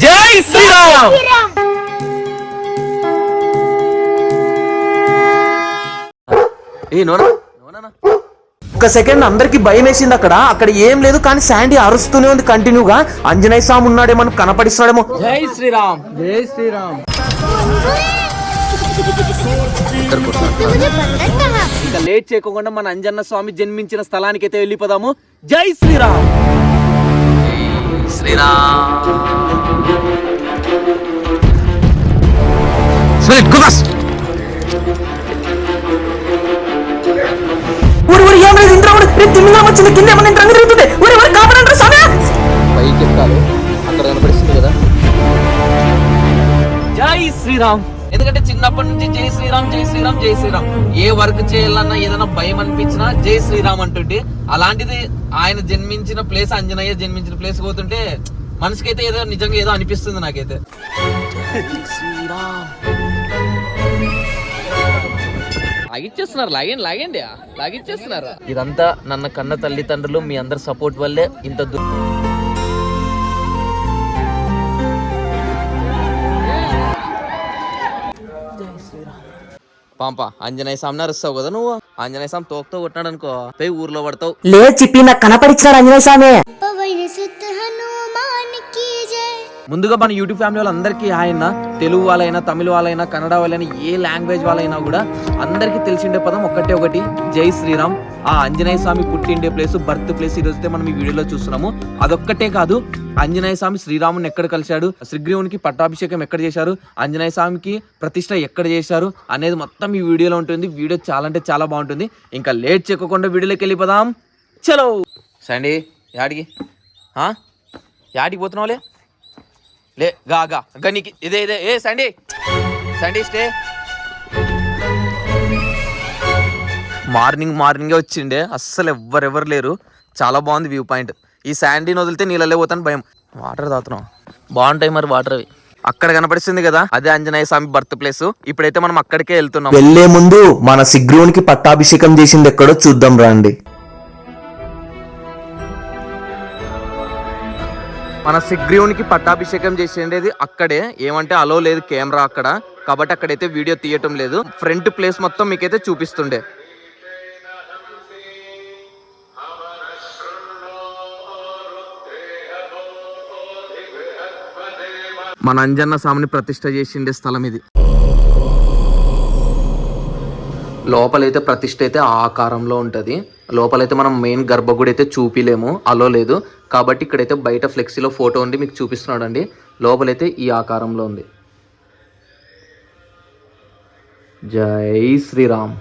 జై శ్రీరామ్! ఏ నోనా ఒక సెకండ్ అందరికి భయం వేసింది అక్కడ. అక్కడ ఏం లేదు కానీ శాండీ అరుస్తూనే ఉంది కంటిన్యూగా. అంజనేయ స్వామి ఉన్నాడేమో కనపడిస్తాడేమో జై శ్రీరామ్! జై శ్రీరామ్! ఇక లేట్ చేయకుండా మన అంజన్న స్వామి జన్మించిన స్థలానికి అయితే వెళ్ళిపోదాము. జై శ్రీరామ్! శ్రీరామ్. ఊరి ఊరి ఏం లేదు ఇంద్రావుడు తిమ్మిగా వచ్చింది కింద ఏమన్నా రంగు తిరుగుతుంది ఊరి ఊరి కాపాడంటారు స్వామి? పైకి ఎక్కాలి. అక్కడ కనపడిస్తుంది కదా. జై శ్రీరామ్. ఎందుకంటే చిన్నప్పటి నుంచి జై శ్రీరామ్ జై శ్రీరామ్ జై శ్రీరామ్. ఏ వర్క్ చేయాలన్నా ఏదైనా భయం అనిపించినా జై శ్రీరామ్ అంటుంటే అలాంటిది ఆయన జన్మించిన ప్లేస్ అంజనయ్య జన్మించిన ప్లేస్ పోతుంటే మనసుకైతే ఏదో నిజంగా ఏదో అనిపిస్తుంది నాకైతే. శ్రీరామ్ లాగిచ్చేస్తున్నారు లాగండి లాగండి లాగిచ్చేస్తున్నారు. ఇదంతా నన్న కన్న తల్లిదండ్రులు మీ అందరి సపోర్ట్ వల్లే ఇంత దూ- పాంప ఆంజనేయ స్వామి నరుస్తావు కదా నువ్వు? ఆంజనేయ స్వామి తోకతో కొట్టినాడు అనుకో పోయి ఊర్లో పడతావు. లే చిప్పి నాకు కనపడిచ్చాడు అంజనేయ స్వామి. ముందుగా మన యూట్యూబ్ ఫ్యామిలీ వాళ్ళందరికీ ఆయన తెలుగు వాళ్ళైనా తమిళ వాళ్ళైనా కన్నడ వాళ్ళైనా ఏ లాంగ్వేజ్ వాళ్ళైనా కూడా అందరికీ తెలిసిండే పదం ఒక్కటే ఒకటి. జై శ్రీరామ్. ఆ ఆంజనేయ స్వామి పుట్టిండే ప్లేస్ బర్త్ ప్లేస్ ఈ మనం ఈ వీడియోలో చూస్తున్నాము. అదొక్కటే కాదు ఆంజనేయ స్వామి శ్రీరాముని ఎక్కడ కలిశాడు? శ్రీగ్రీవునికి పట్టాభిషేకం ఎక్కడ చేశారు? ఆంజనేయ స్వామికి ప్రతిష్ట ఎక్కడ చేశారు? అనేది మొత్తం ఈ వీడియోలో ఉంటుంది. వీడియో చాలా అంటే చాలా బాగుంటుంది. ఇంకా లేట్ చెక్కకుండా వీడియోలోకి వెళ్ళిపోదాం. చలో! సండి యాడికి? యాడికి పోతున్నావులే? లే గా గా. ఇదే ఇదే. ఏ సండి. సండి స్టే. మార్నింగ్ మార్నింగే వచ్చిండే. అస్సలు ఎవ్వరెవరు లేరు. చాలా బాగుంది వ్యూ పాయింట్. ఈ శాండీని వదిలితే నీళ్ళలో పోతాను భయం. వాటర్ తాగుతున్నాం. బాగుంటాయి మరి వాటర్ అవి. అక్కడ కనపడిస్తుంది కదా అదే ఆంజనేయ స్వామి బర్త్ ప్లేస్. ఇప్పుడైతే మనం అక్కడికే వెళ్తున్నాం. వెళ్ళే ముందు మన సిగ్రీవునికి పట్టాభిషేకం చేసింది ఎక్కడో చూద్దాం రండి. మన సిగ్రీవునికి పట్టాభిషేకం చేసేది అక్కడే. ఏమంటే అలో లేదు కెమెరా అక్కడ. కాబట్టి అక్కడైతే వీడియో తీయటం లేదు. ఫ్రంట్ ప్లేస్ మొత్తం మీకైతే చూపిస్తుండే. మన అంజన్న స్వామిని ప్రతిష్ట చేసిండే స్థలం ఇది. లోపలైతే ప్రతిష్ట అయితే ఆ ఆకారంలో ఉంటుంది. లోపలైతే మనం మెయిన్ గర్భగుడి అయితే చూపిలేము. అలో లేదు. కాబట్టి ఇక్కడైతే బయట ఫ్లెక్సీలో ఫోటో ఉండి మీకు చూపిస్తున్నాడు అండి లోపలైతే ఈ ఆకారంలో ఉంది. జై శ్రీరామ్.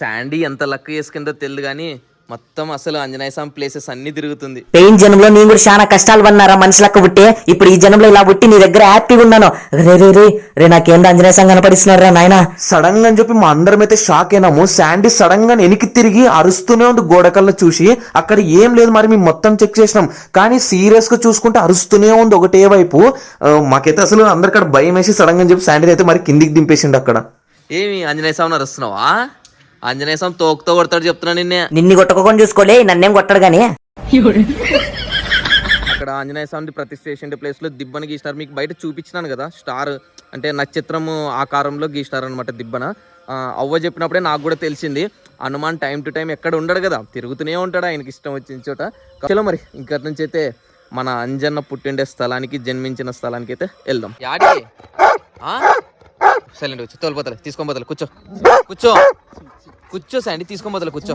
శాండీ ఎంత లక్ చేసుకుందో తెలియదు కానీ మొత్తం అసలు ఆంజనేయ స్వామి ప్లేసెస్ అన్ని తిరుగుతుంది. పెయిన్ జనంలో నేను కూడా చాలా కష్టాలు పడినారా? మనుషులకు పుట్టే ఇప్పుడు ఈ జనంలో ఇలా పుట్టి నీ దగ్గర హ్యాపీగా ఉన్నాను. రే రే రే రే నాకేందో ఆంజనేయ సంఘం కనపడిస్తున్నారా నాయనా? సడన్గా అని చెప్పి మా అందరం అయితే షాక్ అయినాము. శాండీ సడన్గా వెనక్కి తిరిగి అరుస్తూనే ఉంది గోడకల్లో చూసి. అక్కడ ఏం లేదు మరి మేము మొత్తం చెక్ చేసినాం. కానీ సీరియస్గా చూసుకుంటే అరుస్తూనే ఉంది ఒకటే వైపు. ఆ, మాకైతే అసలు అందరికడ భయం వేసి సడన్గా అని చెప్పి శాండీ అయితే మరి కిందికి దింపేసిండు అక్కడ. ఏమి ఆంజనేయ స్వామిని అరుస్తున్నావా? ఆంజనేయ స్వామి తోకతో కొడతాడు చెప్తున్నా నిన్నే. నిన్ను కొట్టుకోకొని చూసుకోలే నన్నేం కొట్టడు గాని. అక్కడ ఆంజనేయ స్వామి ప్రతిష్ఠ ప్లేస్లో దిబ్బన గీసినారు. మీకు బయట చూపించినాను కదా స్టార్ అంటే నక్షత్రము ఆకారంలో గీసినారు అనమాట దిబ్బన. ఆ, అవ్వ చెప్పినప్పుడే నాకు కూడా తెలిసింది. హనుమాన్ టైం టు టైం ఎక్కడ ఉండడు కదా తిరుగుతూనే ఉంటాడు ఆయనకి ఇష్టం వచ్చిన చోట. చలో మరి ఇక్కడ నుంచి అయితే మన అంజన్న పుట్టిండే స్థలానికి జన్మించిన స్థలానికి అయితే వెళ్దాం. యాడికి? సైలెంట్ కూర్చో. తోలిపోతలే తీసుకొని పోతలే కూర్చో. కూర్చో. కూర్చో శాండీ తీసుకొని పోతలే కూర్చో.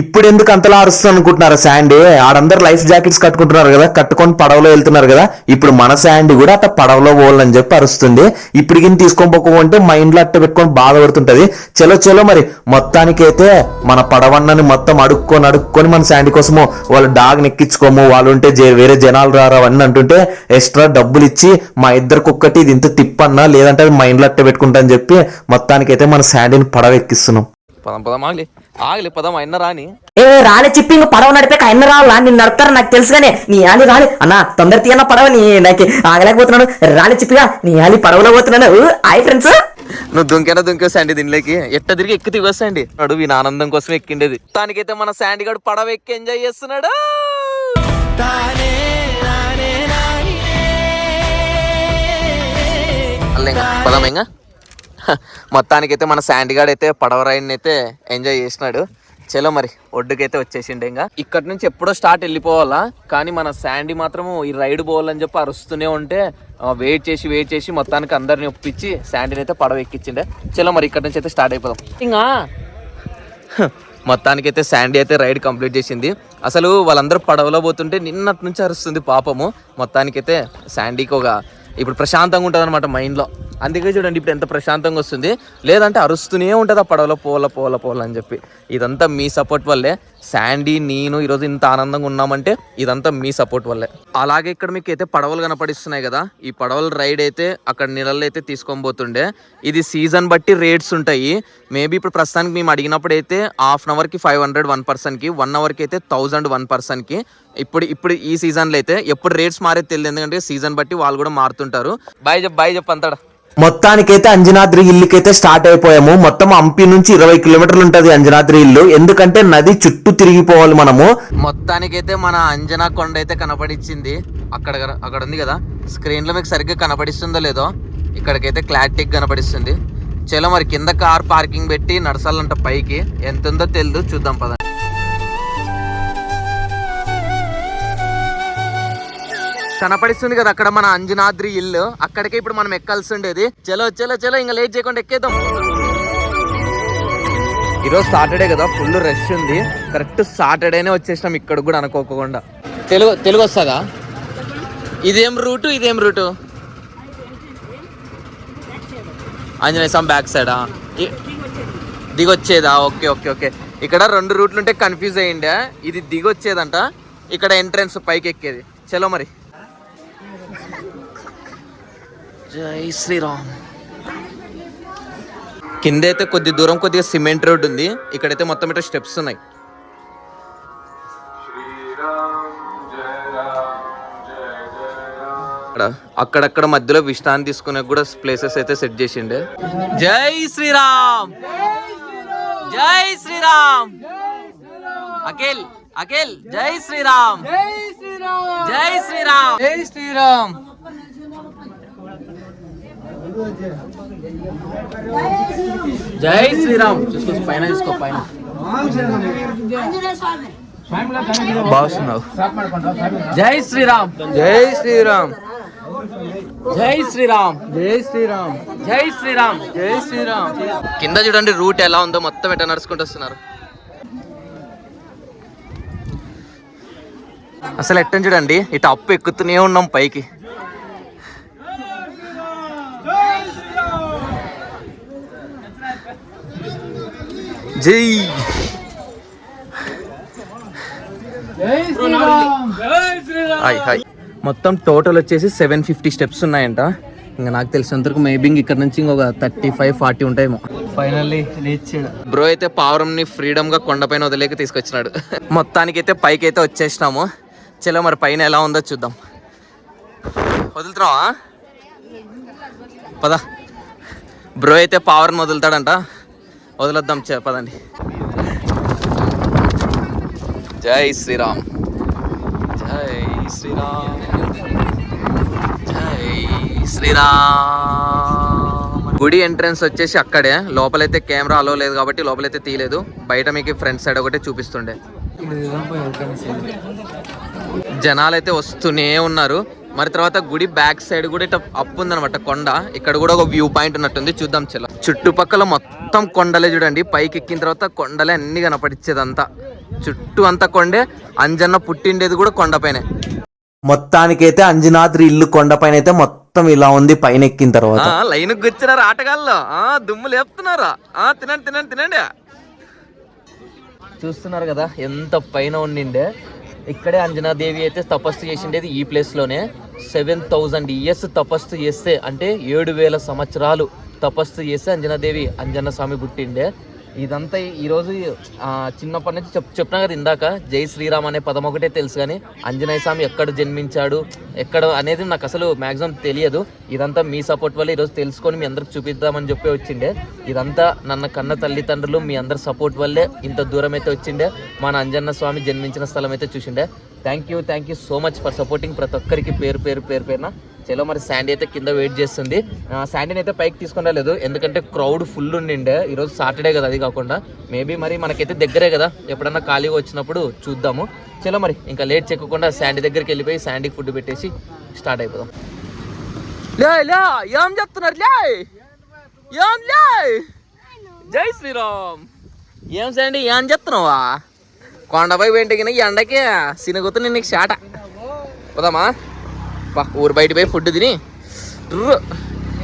ఇప్పుడు ఎందుకు అంతలా అరుస్తుంది అనుకుంటున్నారు? శాండీ ఆడందరు లైఫ్ జాకెట్స్ కట్టుకుంటున్నారు కదా కట్టుకొని పడవలో వెళ్తున్నారు కదా. ఇప్పుడు మన శాండీ కూడా అట్ట పడవలో పోవాలని చెప్పి అరుస్తుంది. ఇప్పటికి తీసుకొని పోకపోతే మైండ్లో అట్ట పెట్టుకొని బాధపడుతుంటది. చలో చలో మరి. మొత్తానికైతే మన పడవన్నని మొత్తం అడుక్కొని అడుక్కొని మన శాండీ కోసము వాళ్ళు డాగ్ నెక్కించుకోము. వాళ్ళు ఉంటే వేరే జనాలు రారు అని అంటుంటే ఎక్స్ట్రా డబ్బులు ఇచ్చి మా ఇద్దరికి ఒక్కటి ఇది ఇంత తిప్పన్నా లేదంటే అది మైండ్లో అట్ట పెట్టుకుంటా అని చెప్పి మొత్తానికైతే మన శాండీని పడవ ఎక్కిస్తున్నాం. పదం పదం ఆగలే. ఆగలే పదం అయిన రాని. ఏ రాలే చెప్పి ఇంకా పడవ నడిపాక అయిన రావాలా? నిన్ను నడతారు నాకు తెలుసుగానే నీ ఆలి రాలే. అన్న తొందర తీయన్న పడవ నీ నాకు ఆగలేకపోతున్నాను రాలే చెప్పిగా నీ ఆలి పడవలో పోతున్నాను హాయ్ ఫ్రెండ్స్. నువ్వు దుంకేనా దుంకేసాండి దీనిలోకి? ఎట్ట తిరిగి ఎక్కి దిగొస్తాండి. నడు వీ ఆనందం కోసం ఎక్కిండేది. తానికైతే మన శాండీ గడు పడవ ఎక్కి ఎంజాయ్ చేస్తున్నాడు. పదమేంగా మొత్తానికైతే మన శాండీ గార్డ్ అయితే పడవ రైడ్ని అయితే ఎంజాయ్ చేసినాడు. చలో మరి ఒడ్డుకైతే వచ్చేసిండే ఇంకా. ఇక్కడ నుంచి ఎప్పుడో స్టార్ట్ వెళ్ళిపోవాలా కానీ మన శాండీ మాత్రం ఈ రైడ్ పోవాలని చెప్పి అరుస్తూనే ఉంటే వెయిట్ చేసి వెయిట్ చేసి మొత్తానికి అందరిని ఒప్పించి శాండీని అయితే పడవ ఎక్కించిండే. చలో మరి ఇక్కడ నుంచి అయితే స్టార్ట్ అయిపోదాం. ఇంకా? మొత్తానికి అయితే శాండీ అయితే రైడ్ కంప్లీట్ చేసింది. అసలు వాళ్ళందరూ పడవలో పోతుంటే నిన్నటి నుంచి అరుస్తుంది పాపము. మొత్తానికైతే శాండీకి ఒక ఇప్పుడు ప్రశాంతంగా ఉంటుంది అనమాట మైండ్లో. అందుకే చూడండి ఇప్పుడు ఎంత ప్రశాంతంగా వస్తుంది. లేదంటే అరుస్తూనే ఉంటుంది ఆ పడవలో పోల పోల పోల అని చెప్పి. ఇదంతా మీ సపోర్ట్ వల్లే శాండీ నేను ఈరోజు ఇంత ఆనందంగా ఉన్నామంటే ఇదంతా మీ సపోర్ట్ వల్లే. అలాగే ఇక్కడ మీకు అయితే పడవలు కనపడిస్తున్నాయి కదా ఈ పడవల రైడ్ అయితే అక్కడ నీళ్ళల్లో అయితే తీసుకొని పోతుండే. ఇది సీజన్ బట్టి రేట్స్ ఉంటాయి. మేబీ ఇప్పుడు ప్రస్తుతానికి మేము అడిగినప్పుడు అయితే హాఫ్ అన్ అవర్కి ఫైవ్ హండ్రెడ్ వన్ పర్సన్కి వన్ అవర్కి అయితే థౌజండ్ వన్ పర్సన్కి ఇప్పుడు ఇప్పుడు ఈ సీజన్లో అయితే ఎప్పుడు రేట్స్ మారేది తెలియదు ఎందుకంటే సీజన్ బట్టి వాళ్ళు కూడా మారుతుంటారు. బాయ్ చెప్ బాయ్ చెప్పు అంతాడా. మొత్తానికైతే అంజనాద్రి ఇల్లుకైతే స్టార్ట్ అయిపోయాము. మొత్తం హంపి నుంచి ఇరవై కిలోమీటర్లు ఉంటది అంజనాద్రి ఇల్లు. ఎందుకంటే నది చుట్టూ తిరిగిపోవాలి మనము. మొత్తానికైతే మన అంజనా కొండ అయితే కనపడిచ్చింది. అక్కడ అక్కడ ఉంది కదా. స్క్రీన్లో మీకు సరిగ్గా కనపడిస్తుందో లేదో ఇక్కడికైతే క్లారిటీ కనపడిస్తుంది. చలో మరి కింద కార్ పార్కింగ్ పెట్టి నడసాలంట పైకి. ఎంత ఉందో తెలియదు చూద్దాం పదండి కనపడిస్తుంది కదా అక్కడ మన అంజనాద్రి ఇల్లు. అక్కడికే ఇప్పుడు మనం ఎక్కాల్సి ఉండేది చలో చలో చలో ఇంకా లేట్ చేయకుండా ఎక్కేద్దాం. ఈరోజు సాటర్డే కదా ఫుల్ రష్ ఉంది. కరెక్ట్ సాటర్డేనే వచ్చేసినాం ఇక్కడ కూడా అనుకోకుండా. తెలుగు తెలుగు వస్తుందా? ఇదేం రూటు ఇదేం రూటు? ఆంజనేయ స్వామి బ్యాక్ సైడా దిగొచ్చేదా? Okay okay okay. ఇక్కడ రెండు రూట్లు ఉంటే కన్ఫ్యూజ్ అయ్యిండే. ఇది దిగొచ్చేదంట. ఇక్కడ ఎంట్రన్స్ పైకి ఎక్కేది చలో మరి. జై శ్రీరామ్. కింద అయితే కొద్ది దూరం కొద్దిగా సిమెంట్ రోడ్ ఉంది. ఇక్కడైతే మొత్తం ఇట్లా స్టెప్స్ ఉన్నాయి. అక్కడ అక్కడక్కడ మధ్యలో విశ్రాంతి తీసుకునే కూడా ప్లేసెస్ అయితే సెట్ చేసిండే. జై శ్రీరామ్! జై శ్రీరామ్! అఖిల్ అఖిల్ జై శ్రీరామ్! జై శ్రీరామ్! జై శ్రీరామ్! జై శ్రీరామ్! చూసుకో పైన చూసుకో పైన. బాగున్నావు. జై శ్రీరామ్. జై శ్రీరామ్. జై శ్రీరామ్. జై శ్రీరామ్. జై శ్రీరామ్. జై శ్రీరామ్. కింద చూడండి రూట్ ఎలా ఉందో మొత్తం ఎట్లా నడుచుకుంటూ వస్తున్నారు. అసలు ఎట్టని చూడండి ఇటు అప్పు ఎక్కుతూనే ఉన్నాం పైకి. జై. Hi hi. మొత్తం టోటల్ వచ్చేసి సెవెన్ ఫిఫ్టీ స్టెప్స్ ఉన్నాయంట. ఇంకా నాకు తెలిసినంతవరకు మేబీ ఇక్కడ నుంచి ఇంకొక థర్టీ ఫైవ్ ఫార్టీ ఉంటాయేమో. ఫైనల్లీ రీచ్ బ్రో అయితే పావురంని ఫ్రీడమ్గా కొండపైన వదిలేక తీసుకొచ్చినాడు. మొత్తానికి అయితే పైకి అయితే వచ్చేసినాము. చలో మరి పైన ఎలా ఉందో చూద్దాం. వదులుతున్నావా? పద. బ్రో అయితే పావురం వదులుతాడంట. వదిలేద్దాం చే పదండి. జై శ్రీరామ్. జై శ్రీరామ్. జై శ్రీరామ్. గుడి ఎంట్రన్స్ వచ్చేసి అక్కడే. లోపలైతే కెమెరా అలో లేదు కాబట్టి లోపలైతే తీయలేదు. బయట మీకు ఫ్రంట్ సైడ్ ఒకటి చూపిస్తుండే. జనాలు అయితే వస్తూనే ఉన్నారు. మరి తర్వాత గుడి బ్యాక్ సైడ్ కూడా ఇట్లా అప్ ఉందన్నమాట కొండ. ఇక్కడ కూడా ఒక వ్యూ పాయింట్ ఉన్నట్టుంది చూద్దాం చలో చుట్టుపక్కల మొత్తం కొండలే చూడండి పైకి ఎక్కిన తర్వాత కొండలే అన్ని కనపడిచ్చేదంతా. చుట్టూ అంతా కొండే అంజన్న పుట్టిండేది కూడా కొండపైనే మొత్తానికైతే అంజనాద్రి ఇల్లు కొండపైన అయితే మొత్తం ఇలా ఉంది పైన ఎక్కిన తర్వాత లైన్ కూర్చున్నారు ఆటగాళ్ళు. ఆ, దుమ్ము లేపుతున్నారా. ఆ, తినండి తినండి తినండి. చూస్తున్నారు కదా ఎంత పైన ఉండిండే. ఇక్కడే అంజనాదేవి అయితే తపస్సు చేసిండేది ఈ ప్లేస్లోనే సెవెన్ థౌజండ్ ఇయర్స్ తపస్సు చేస్తే అంటే ఏడు వేల సంవత్సరాలు తపస్సు చేస్తే అంజనాదేవి అంజన్న స్వామి పుట్టిండే. ఇదంతా ఈరోజు చిన్నప్పటి నుంచి చెప్ చెప్పినా కదా ఇందాక జై శ్రీరామ్ అనే పదం ఒకటే తెలుసు కానీ అంజనేయ స్వామి ఎక్కడ జన్మించాడు ఎక్కడ అనేది నాకు అసలు మ్యాక్సిమం తెలియదు. ఇదంతా మీ సపోర్ట్ వల్ల ఈరోజు తెలుసుకొని మీ అందరికి చూపిద్దామని చెప్పి వచ్చిండే. ఇదంతా నన్న కన్న తల్లిదండ్రులు మీ అందరి సపోర్ట్ వల్లే ఇంత దూరం అయితే వచ్చిండే. మన అంజన్న స్వామి జన్మించిన స్థలం అయితే చూసిండే. Thank you thank you so much for supporting ప్రతి ఒక్కరికి పేరు పేరు పేరు పేరున. చలో మరి శాండీ అయితే కింద వెయిట్ చేస్తుంది. శాండీని అయితే పైకి తీసుకుని రాలేదు ఎందుకంటే క్రౌడ్ ఫుల్ ఉండిండే. ఈరోజు సాటర్డే కదా అది కాకుండా. మేబీ మరి మనకైతే దగ్గరే కదా. ఎప్పుడన్నా ఖాళీగా వచ్చినప్పుడు చూద్దాము. చలో మరి ఇంకా లేట్ చెక్కకుండా శాండీ దగ్గరికి వెళ్ళిపోయి శాండీకి ఫుడ్ పెట్టేసి స్టార్ట్ అయిపోదాం. లే లే ఏం చెప్తున్నారు లే? ఏం లే? జై శ్రీరామ్. ఏం శాండీ ఏం చెప్తున్నావా కొండపై వెంటకిన ఈ ఎండకి సినగుతు నీకు షాట పోదామా? బా ఊరు బయట పోయి ఫుడ్ తిని.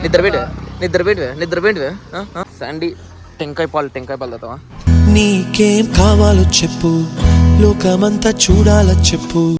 నిద్రపెట్టు నిద్ర నిద్రపెట్టు నిద్ర నిద్ర టెంకాయ పాలు టెంకాయ పాలు తాతావా నీకేం కావాలో చెప్పు లోకమంతా చూడాల చెప్పు.